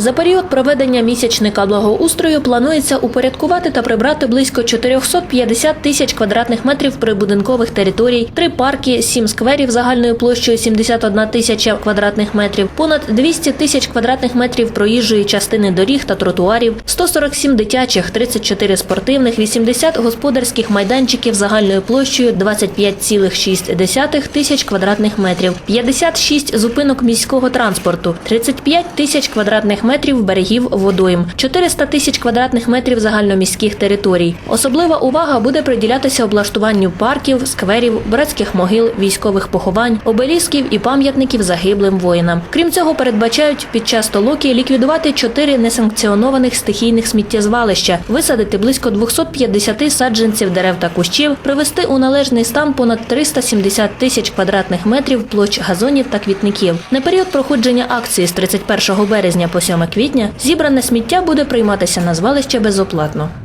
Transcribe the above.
За період проведення місячника благоустрою планується упорядкувати та прибрати близько 450 тисяч квадратних метрів прибудинкових територій, три парки, сім скверів загальною площею 71 тисяча квадратних метрів, понад 200 тисяч квадратних метрів проїжджої частини доріг та тротуарів, 147 дитячих, 34 спортивних, 80 господарських майданчиків загальною площею 25,6 тисяч квадратних метрів, 56 зупинок міського транспорту, 35 тисяч квадратних метрів берегів водойм, 400 тисяч квадратних метрів загальноміських територій. Особлива увага буде приділятися облаштуванню парків, скверів, братських могил, військових поховань, обелісків і пам'ятників загиблим воїнам. Крім цього, передбачають під час толоки ліквідувати чотири несанкціонованих стихійних сміттєзвалища, висадити близько 250 саджанців дерев та кущів, привести у належний стан понад 370 тисяч квадратних метрів площ газонів та квітників. На період проходження акції з 31 березня по 7 квітня зібране сміття буде прийматися на звалище безоплатно.